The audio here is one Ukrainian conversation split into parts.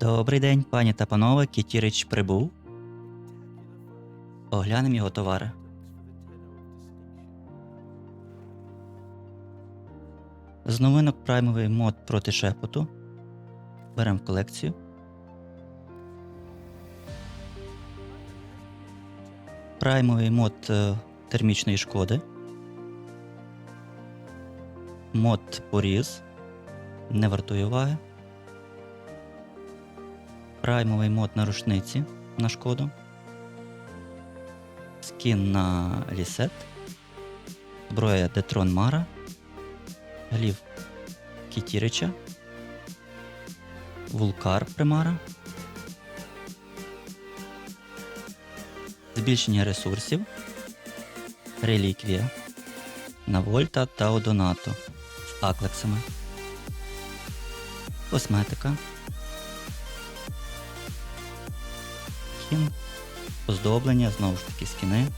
Добрий день, пані та панове, Кітірич прибув. Оглянемо його товари. З новинок праймовий мод проти шепоту. Беремо колекцію. Праймовий мод е, термічної шкоди. Мод поріз. Не вартує уваги. Праймовий мод на рушниці на шкоду. Скін на лісет. Зброя Детрон Мара. Глів Кітірича. Вулкар Примара. Збільшення ресурсів. Реліквія. На Вольта та Одонато з аклексами. Косметика. Скін. Оздоблення, знову ж таки, скіни.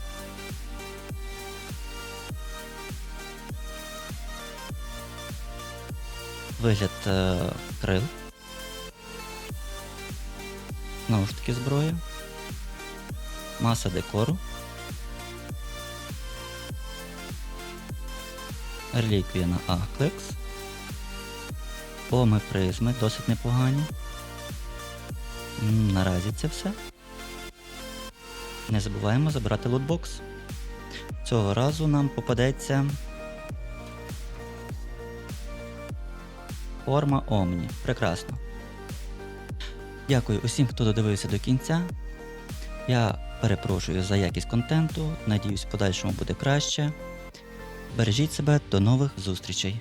Вигляд е, крил. Знову ж таки зброя. Маса декору. Реліквія на Ахлекс. Поми призми досить непогані. Наразі це все. Не забуваємо забирати лутбокс. Цього разу нам попадеться форма Омні. Прекрасно. Дякую усім, хто додивився до кінця. Я перепрошую за якість контенту. Надіюсь, в подальшому буде краще. Бережіть себе, до нових зустрічей.